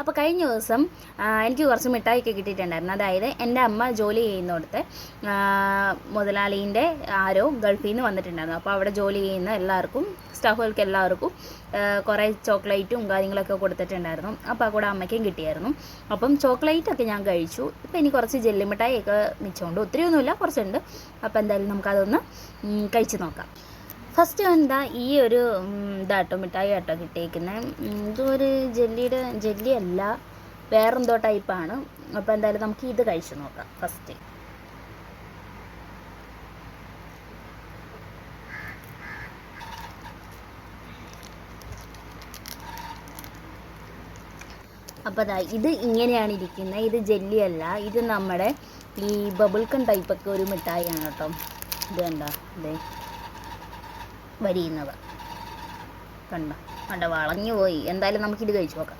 അപ്പോൾ കഴിഞ്ഞ ദിവസം എനിക്ക് കുറച്ച് മിഠായിയൊക്കെ കിട്ടിയിട്ടുണ്ടായിരുന്നു. അതായത് എന്റെ അമ്മ ജോലി ചെയ്യുന്നിടത്ത് മുതലാളീന്റെ ആരോ ഗൾഫിൽ നിന്ന് വന്നിട്ടുണ്ടായിരുന്നു. അപ്പോൾ അവിടെ ജോലി ചെയ്യുന്ന എല്ലാവർക്കും സ്റ്റാഫുകൾക്ക് എല്ലാവർക്കും കുറേ ചോക്ലേറ്റും കാര്യങ്ങളൊക്കെ കൊടുത്തിട്ടുണ്ടായിരുന്നു. അപ്പോൾ കൂടെ അമ്മയ്ക്കും കിട്ടിയായിരുന്നു. അപ്പം ചോക്ലേറ്റൊക്കെ ഞാൻ കഴിച്ചു. ഇപ്പം ഇനി കുറച്ച് ജെല്ലി മിഠായിയൊക്കെ മിച്ചമുണ്ട്. ഒത്തിരിയൊന്നുമില്ല കുറച്ചുണ്ട്. അപ്പോൾ എന്തായാലും നമുക്കതൊന്ന് കഴിച്ച് നോക്കാം. ഫസ്റ്റ് എന്താ ഈ ഒരു ഇതാട്ടോ മിഠായി ആട്ടോ കിട്ടിയിരിക്കുന്നത് ഇതൊരു ജെല്ലിയുടെ ജെല്ലി അല്ല വേറെന്തോ ടൈപ്പാണ് അപ്പോൾ എന്തായാലും നമുക്ക് ഇത് കഴിച്ചു നോക്കാം. ഫസ്റ്റ് അപ്പോൾ അതാ ഇത് ഇങ്ങനെയാണ് ഇരിക്കുന്നത് ഇത് ജെല്ലിയല്ല ഇത് നമ്മുടെ ഈ ബബിൾക്കൺ ടൈപ്പൊക്കെ ഒരു മിഠായിയാണ് കേട്ടോ ഇത് കണ്ടോ? ഇതേ വരിയുന്നത്. കണ്ടോ? കണ്ട? വളഞ്ഞു പോയി. എന്തായാലും നമുക്കിത് കഴിച്ചു നോക്കാം.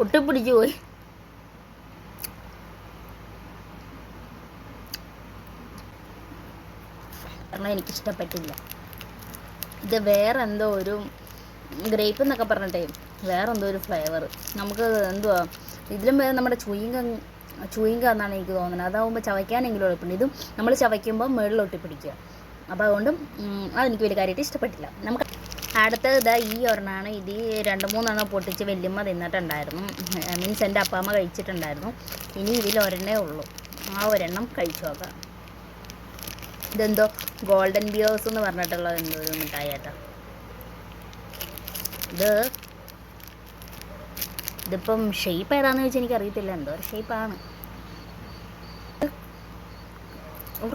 ഒട്ടിപ്പിടിച്ചു പോയി. കാരണം എനിക്കിഷ്ടപ്പെട്ടില്ല. ഇത് വേറെ എന്തോ ഒരു ഗ്രേപ്പ് എന്നൊക്കെ പറഞ്ഞിട്ടേ വേറെ എന്തോ ഒരു ഫ്ലേവർ നമുക്ക് എന്തുവാ ഇതിലും വേറെ നമ്മുടെ ചുയിങ്ക ചുയിങ്ക എന്നാണ് എനിക്ക് തോന്നുന്നത്. അതാവുമ്പോൾ ചവയ്ക്കാനെങ്കിലും എളുപ്പമുണ്ട്. ഇതും നമ്മൾ ചവയ്ക്കുമ്പോൾ മുകളിലോട്ട് പിടിക്കുക. അപ്പോൾ അതുകൊണ്ട് അതെനിക്ക് വലിയ കാര്യമായിട്ട് ഇഷ്ടപ്പെട്ടില്ല. നമുക്ക് അടുത്തത് ഇതാ ഈ ഒരെണ്ണമാണ് ഇത് രണ്ട് മൂന്നെണ്ണം പൊട്ടിച്ച് വല്യമ്മ തിന്നിട്ടുണ്ടായിരുന്നു. മീൻസ് എന്റെ അപ്പാമ്മ കഴിച്ചിട്ടുണ്ടായിരുന്നു. ഇനി ഇതിൽ ഒരെണ്ണേ ഉള്ളൂ. ആ ഒരെണ്ണം കഴിച്ചു നോക്കാം. ഇതെന്തോ ഗോൾഡൻ ബിയേഴ്സ് എന്ന് പറഞ്ഞിട്ടുള്ള എന്തോ ഒരു മിഠായി ഇത് ഇതിപ്പം ഷേപ്പ് വെച്ചാൽ എനിക്ക് അറിയത്തില്ല എന്തോ ഒരു ഷേപ്പാണ്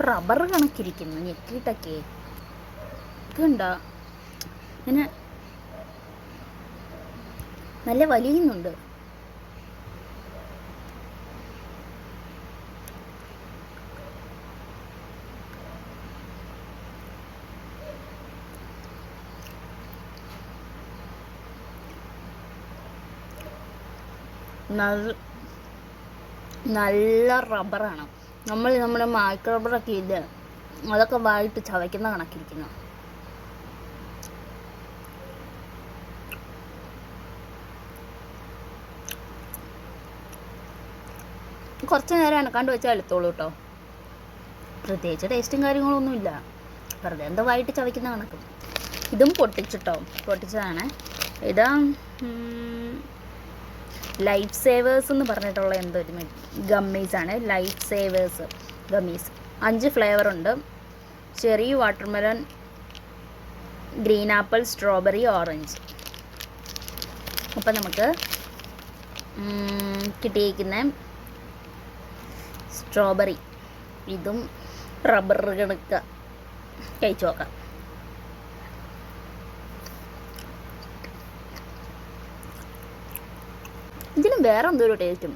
റബ്ബർ കണക്കിരിക്കുന്നു. ഞെക്കിയിട്ടൊക്കെ. ഇതുണ്ടോ? ഇങ്ങനെ നല്ല വലിയുന്നുണ്ട്. നല്ല റബ്ബറാണ്. നമ്മൾ നമ്മുടെ മൈക്രോ റബ്ബറൊക്കെ ഇത് അതൊക്കെ വായിട്ട് ചവയ്ക്കുന്ന കണക്കിരിക്കുന്നു. കുറച്ച് നേരം എനക്കാണ്ട് വെച്ചാൽ എടുത്തോളൂ കേട്ടോ പ്രത്യേകിച്ച് ടേസ്റ്റും കാര്യങ്ങളൊന്നുമില്ല വെറുതെ എന്താ വായിട്ട് ചവയ്ക്കുന്ന കണക്ക്. ഇതും പൊട്ടിച്ചിട്ടോ. പൊട്ടിച്ചതാണ്. ഇതാ ലൈഫ് സേവേഴ്സ് എന്ന് പറഞ്ഞിട്ടുള്ള എന്തോ ഒരു ഗമ്മീസ് ആണ്. ലൈഫ് സേവേഴ്സ് ഗമ്മീസ് അഞ്ച് ഫ്ലേവർ ഉണ്ട്. Cherry watermelon green apple strawberry orange അപ്പം നമുക്ക് കിട്ടിയിരിക്കുന്ന സ്ട്രോബെറി ഇതും റബ്ബർ കണക്ക. കഴിച്ചു നോക്കാം. ഇതിലും വേറെ എന്തോ ഒരു ടേസ്റ്റും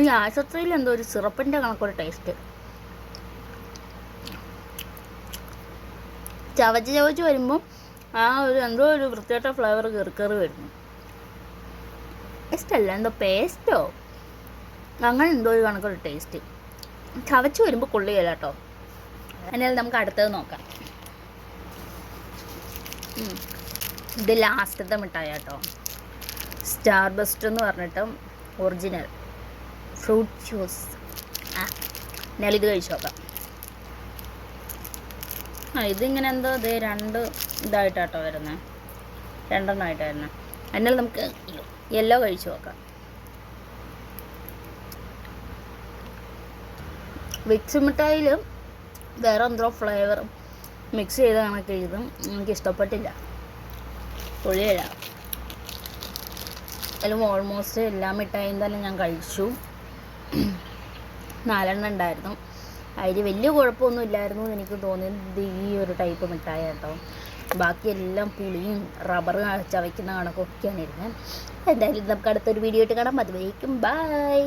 ഈ ആശുപത്രിയിൽ എന്തോ ഒരു സിറപ്പിന്റെ കണക്കൊരു ടേസ്റ്റ് ചവച്ച് ചവച്ച് വരുമ്പോൾ ആ ഒരു എന്തോ ഒരു വൃത്തിയായിട്ട ഫ്ലേവർ കയറി കയറി വരുന്നു. ടേസ്റ്റല്ല എന്തോ പേസ്റ്റോ അങ്ങനെ എന്തോ ഒരു കണക്കൊരു ടേസ്റ്റ് ചവച്ച് വരുമ്പോൾ കൊള്ളുകയില്ല കേട്ടോ അതിനാൽ നമുക്ക് അടുത്തത് നോക്കാം. ഇത് ലാസ്റ്റത്തെ മിഠായി കേട്ടോ സ്റ്റാർ ബസ്റ്റ് എന്ന് പറഞ്ഞിട്ട് ഒറിജിനൽ. Fruit juice. ആ ഞാനിത് കഴിച്ചു നോക്കാം. ആ ഇതിങ്ങനെ എന്തോ ഇതേ രണ്ട് ഇതായിട്ടാട്ടോ വരുന്നത് രണ്ടെണ്ണമായിട്ട് വരുന്നത് എന്നാൽ നമുക്ക് യെല്ലോ കഴിച്ചു നോക്കാം. വിക്സ് മിഠായിൽ വേറെ എന്തോ ഫ്ലേവർ മിക്സ് ചെയ്ത കണക്ക് ഇതും എനിക്ക് ഇഷ്ടപ്പെട്ടില്ല പൊളിയല്ല അതിലും ഓൾമോസ്റ്റ് എല്ലാ മിഠായും തന്നെ ഞാൻ കഴിച്ചു. നാലെണ്ണം ഉണ്ടായിരുന്നു. അതിൽ വലിയ കുഴപ്പമൊന്നും ഇല്ലായിരുന്നു എനിക്ക് തോന്നിയത് ഈ ഒരു ടൈപ്പ് മിഠായി കേട്ടോ ബാക്കിയെല്ലാം പുളിയും റബ്ബർ ചവയ്ക്കുന്ന കണക്കൊക്കെയാണ് ഇരുന്നത് എന്തായാലും നമുക്ക് അടുത്തൊരു വീഡിയോ ഇട്ട് കാണാം. അതുവരേക്കും ബൈ